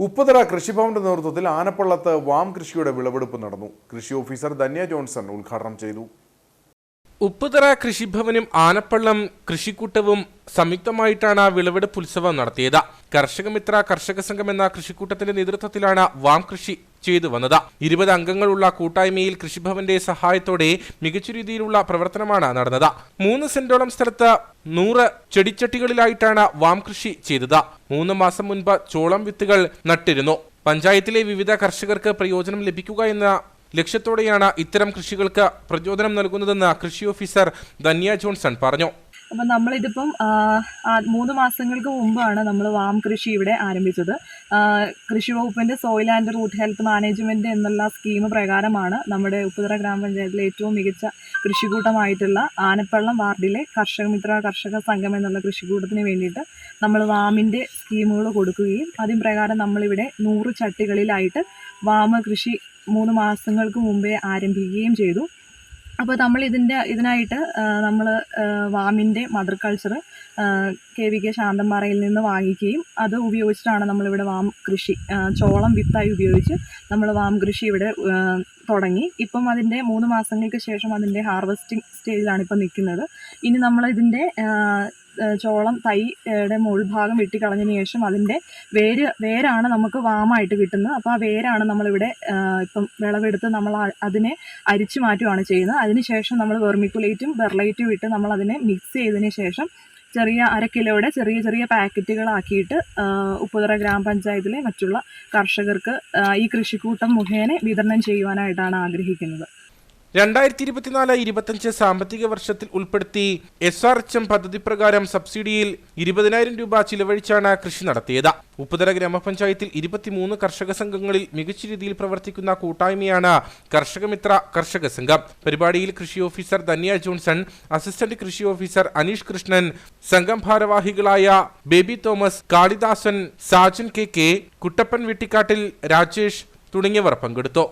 ഉപ്പുതറ കൃഷിഭവന്റെ നേതൃത്വത്തിൽ ആനപ്പള്ളത്ത് വാം കൃഷിയുടെ വിളവെടുപ്പ് നടന്നു. കൃഷി ഓഫീസർ ധന്യ ജോൺസൺ ഉദ്ഘാടനം ചെയ്തു. ഉപ്പുതറ കൃഷിഭവനും ആനപ്പള്ളം കൃഷിക്കൂട്ടവും സംയുക്തമായിട്ടാണ് വിളവെടുപ്പ് ഉത്സവം നടത്തിയത്. കർഷകമിത്ര കർഷക സംഘം എന്ന കൃഷിക്കൂട്ടത്തിന്റെ നേതൃത്വത്തിലാണ് വാം കൃഷി ചെയ്തു വന്നത്. ഇരുപത് അംഗങ്ങളുള്ള കൂട്ടായ്മയിൽ കൃഷിഭവന്റെ സഹായത്തോടെ മികച്ച രീതിയിലുള്ള പ്രവർത്തനമാണ് നടന്നത്. മൂന്ന് സെന്റോളം സ്ഥലത്ത് നൂറ് ചെടിച്ചട്ടികളിലായിട്ടാണ് വാം കൃഷി ചെയ്തത്. മൂന്ന് മാസം മുൻപ് ചോളം വിത്തുകൾ നട്ടിരുന്നു. പഞ്ചായത്തിലെ വിവിധ കർഷകർക്ക് പ്രയോജനം ലഭിക്കുക എന്ന ലക്ഷ്യത്തോടെയാണ് ഇത്തരം കൃഷികൾക്ക് പ്രചോദനം നൽകുന്നതെന്ന് കൃഷി ഓഫീസർ ധന്യ ജോൺസൺ പറഞ്ഞു. അപ്പം നമ്മളിതിപ്പം മൂന്ന് മാസങ്ങൾക്ക് മുമ്പാണ് നമ്മൾ വാം കൃഷി ഇവിടെ ആരംഭിച്ചത്. കൃഷി വകുപ്പിന്റെ soil and root health management എന്നുള്ള സ്കീം പ്രകാരമാണ് നമ്മുടെ ഉപ്പുതറ ഗ്രാമപഞ്ചായത്തിലെ ഏറ്റവും മികച്ച കൃഷിക്കൂട്ടമായിട്ടുള്ള ആനപ്പള്ളം വാർഡിലെ കർഷക മിത്ര കർഷക സംഘം എന്നുള്ള കൃഷിക്കൂട്ടത്തിന് വേണ്ടിയിട്ട് നമ്മൾ വാമിന്റെ സ്കീമുകൾ കൊടുക്കുകയും അതിൻ പ്രകാരം നമ്മളിവിടെ നൂറ് ചട്ടികളിലായിട്ട് വാമ കൃഷി മൂന്ന് മാസങ്ങൾക്ക് മുമ്പേ ആരംഭിക്കുകയും ചെയ്തു. അപ്പോൾ നമ്മൾ ഇതിന്റെ ഇതിനായിട്ട് നമ്മൾ വാമിന്റെ mother culture K V K ശാന്തമ്പാറയിൽ നിന്ന് വാങ്ങിക്കുകയും അത് ഉപയോഗിച്ചിട്ടാണ് നമ്മളിവിടെ വാം കൃഷി ചോളം വിത്തായി ഉപയോഗിച്ച് നമ്മൾ വാം കൃഷി ഇവിടെ തുടങ്ങി. ഇപ്പം അതിന്റെ മൂന്ന് മാസങ്ങൾക്ക് ശേഷം അതിന്റെ ഹാർവസ്റ്റിംഗ് സ്റ്റേജിലാണ് ഇപ്പം നിൽക്കുന്നത്. ഇനി നമ്മളിതിന്റെ ചോളം തൈയുടെ മുൾഭാഗം വെട്ടിക്കളഞ്ഞതിന് ശേഷം അതിന്റെ വേര് വേരാണ് നമുക്ക് വാമായിട്ട് കിട്ടുന്നത്. അപ്പോൾ ആ വേരാണ് നമ്മളിവിടെ ഇപ്പം വിളവെടുത്ത് നമ്മൾ അതിനെ അരിച്ചു മാറ്റുകയാണ് ചെയ്യുന്നത്. അതിനുശേഷം നമ്മൾ വെർമിക്കുലേറ്റും ബെർലൈറ്റും ഇട്ട് നമ്മൾ അതിനെ മിക്സ് ചെയ്തതിന് ശേഷം ചെറിയ അര കിലോയുടെ ചെറിയ ചെറിയ പാക്കറ്റുകളാക്കിയിട്ട് ഉപ്പുതറ ഗ്രാമപഞ്ചായത്തിലെ മറ്റുള്ള കർഷകർക്ക് ഈ കൃഷിക്കൂട്ടം മുഖേന വിതരണം ചെയ്യുവാനായിട്ടാണ് ആഗ്രഹിക്കുന്നത്. രണ്ടായിരത്തി ഇരുപത്തിനാല് ഇരുപത്തഞ്ച് സാമ്പത്തിക വർഷത്തിൽ ഉൾപ്പെടുത്തി എസ് ആർ എച്ച് എം പദ്ധതി പ്രകാരം സബ്സിഡിയിൽ ഇരുപതിനായിരം രൂപ ചിലവഴിച്ചാണ് കൃഷി നടത്തിയത്. ഉപ്പുതല ഗ്രാമപഞ്ചായത്തിൽ ഇരുപത്തിമൂന്ന് കർഷക സംഘങ്ങളിൽ മികച്ച രീതിയിൽ പ്രവർത്തിക്കുന്ന കൂട്ടായ്മയാണ് കർഷകമിത്ര കർഷക സംഘം. പരിപാടിയിൽ കൃഷി ഓഫീസർ ധന്യ ജോൺസൺ അസിസ്റ്റന്റ് കൃഷി ഓഫീസർ അനീഷ് കൃഷ്ണൻ സംഘം ഭാരവാഹികളായ Baby Thomas Kalidasan Sajan K K Kuttappan Vettikattil Rajesh തുടങ്ങിയവർ പങ്കെടുത്തു.